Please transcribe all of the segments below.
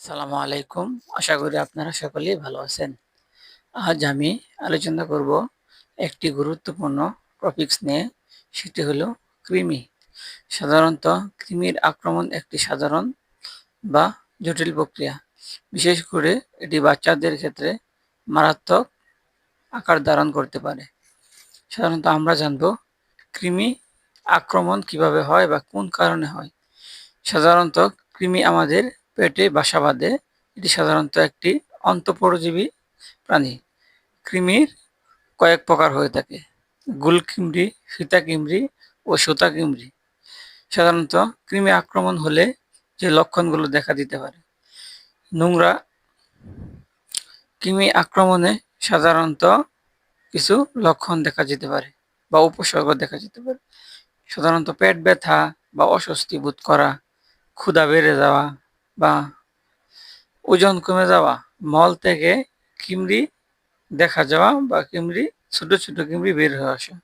আসসালামু আলাইকুম। আশা করি আপনারা সকলেই ভালো আছেন। আজ আমি আলোচনা করব একটি গুরুত্বপূর্ণ টপিক্স নিয়ে, সেটি হলো কৃমি। সাধারণত কৃমির আক্রমণ একটি সাধারণ বা জটিল প্রক্রিয়া। বিশেষ করে এটি বাচ্চাদের ক্ষেত্রে মারাত্মক আকার ধারণ করতে পারে। সাধারণত আমরা জানব কৃমি আক্রমণ কীভাবে হয় বা কোন কারণে হয়। সাধারণত কৃমি আমাদের পেটে বাসা বাঁধে। এটি সাধারণত একটি অন্তঃপরজীবী প্রাণী। কৃমির কয়েক প্রকার হয়ে থাকে। গুলকিমড়ি সীতাকিমড়ি ও সুতাকিমড়ি সাধারণত কৃমি আক্রমণ হলে যে লক্ষণগুলো দেখা দিতে পারে। নোংরা কৃমি আক্রমণে সাধারণত কিছু লক্ষণ দেখা যেতে পারে বা উপসর্গ দেখা যেতে পারে। সাধারণত পেট ব্যথা বা অস্বস্তি বোধ করা, ক্ষুধা বেড়ে যাওয়া বা ওজন কমে যাওয়া, মল থেকে কিমড়ি দেখা যাওয়া বা কিমড়ি ছোট ছোট কিমড়ি বের হয়ে আসা।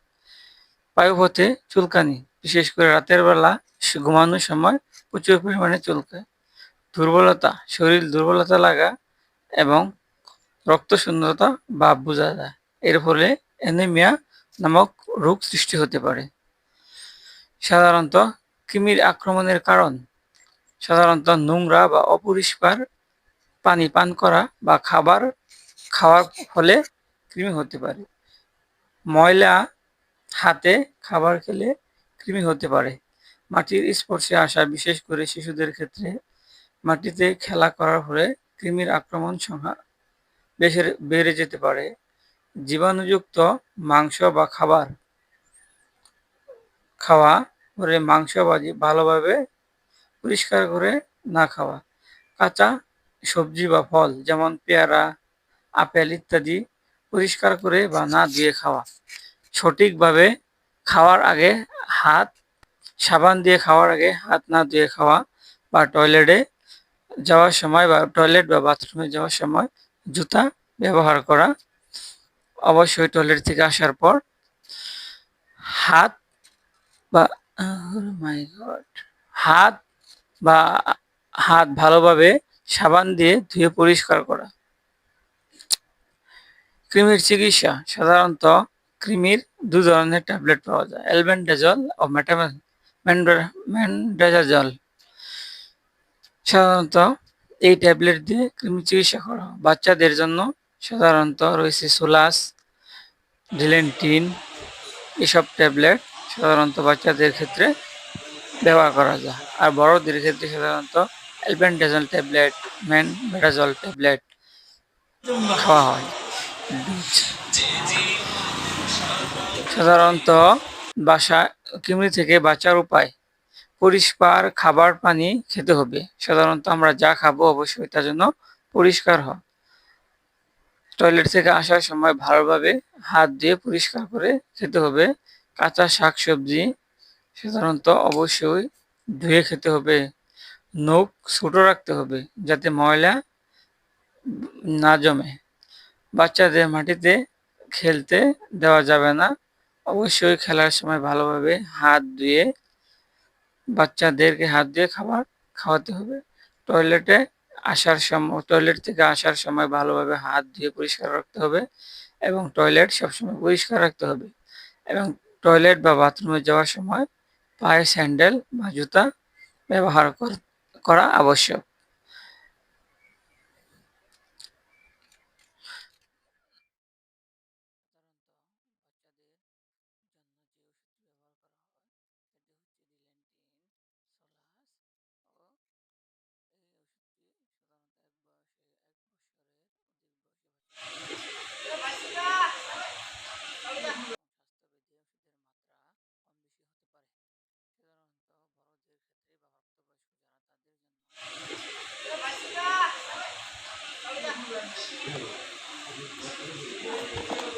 পায়ুপথে চুলকানি, বিশেষ করে রাতের বেলা ঘুমানোর সময় প্রচুর পরিমাণে চুলকায়। দুর্বলতা, শরীর দুর্বলতা লাগা এবং রক্ত শূন্যতা বা বোঝা যায়। এর ফলে অ্যানিমিয়া নামক রোগ সৃষ্টি হতে পারে। সাধারণত কিমির আক্রমণের কারণ সাধারণত নোংরা বা অপরিষ্কার পানি পান করা বা খাবার খাওয়ার ফলে কৃমি হতে পারে। ময়লা হাতে খাবার খেলে কৃমি হতে পারে। মাটির স্পর্শে আসা বিশেষ করে শিশুদের ক্ষেত্রে মাটিতে খেলা করার ফলে কৃমির আক্রমণ সংখ্যা বেশি বেড়ে যেতে পারে। জীবাণুযুক্ত মাংস বা খাবার খাওয়া পরে মাংস ভালোভাবে পরিষ্কার করে না খাওয়া। কাঁচা সবজি বা ফল, যেমন পেয়ারা, আপেল ইত্যাদি পরিষ্কার করে বা না ধুয়ে খাওয়া। সঠিকভাবে খাওয়ার আগে হাত, সাবান দিয়ে খাওয়ার আগে হাত না ধুয়ে খাওয়া বা টয়লেটে যাওয়ার সময় বা টয়লেট বা বাথরুমে যাওয়ার সময় জুতা ব্যবহার করা। অবশ্যই টয়লেট থেকে আসার পর হাত বা গড হাত বা হাত ভালোভাবে সাবান দিয়ে ধুয়ে পরিষ্কার করা। কৃমির চিকিৎসা, সাধারণত কৃমির দু ধরনের ট্যাবলেট পাওয়া যায়। অ্যালবেন্ডাজল ও ম্যান্ডাজাজল সাধারণত এই ট্যাবলেট দিয়ে কৃমি চিকিৎসা করা বাচ্চাদের জন্য সাধারণত রয়েছে সোলাস ডিলেন্টিন এসব ট্যাবলেট সাধারণত বাচ্চাদের ক্ষেত্রে ব্যবহার করা যায়। আর বড়দের ক্ষেত্রে সাধারণত অ্যালবেন্ডাজল ট্যাবলেট ম্যান মেটাজল ট্যাবলেট খাওয়া হয়। সাধারণত বাসা কৃমি থেকে বাঁচার উপায়, পরিষ্কার খাবার পানি খেতে হবে। সাধারণত আমরা যা খাব অবশ্যই তার জন্য পরিষ্কার হয়। টয়লেট থেকে আসার সময় ভালোভাবে হাত দিয়ে পরিষ্কার করে খেতে হবে। কাঁচা শাক সবজি সাধারণত অবশ্যই ধুয়ে খেতে হবে, নখ ছোটো রাখতে হবে যাতে ময়লা না জমে। বাচ্চাদের মাটিতে খেলতে দেওয়া যাবে না। অবশ্যই খেলার সময় ভালোভাবে হাত ধুয়ে বাচ্চাদেরকে হাত দিয়ে খাবার খাওয়াতে হবে। টয়লেটে আসার সময় টয়লেট থেকে আসার সময় ভালোভাবে হাত ধুয়ে পরিষ্কার রাখতে হবে এবং টয়লেট সবসময় পরিষ্কার রাখতে হবে এবং টয়লেট বা বাথরুমে যাওয়ার সময় পায়ে স্যান্ডেল বা জুতা ব্যবহার করা আবশ্যক। Thank you.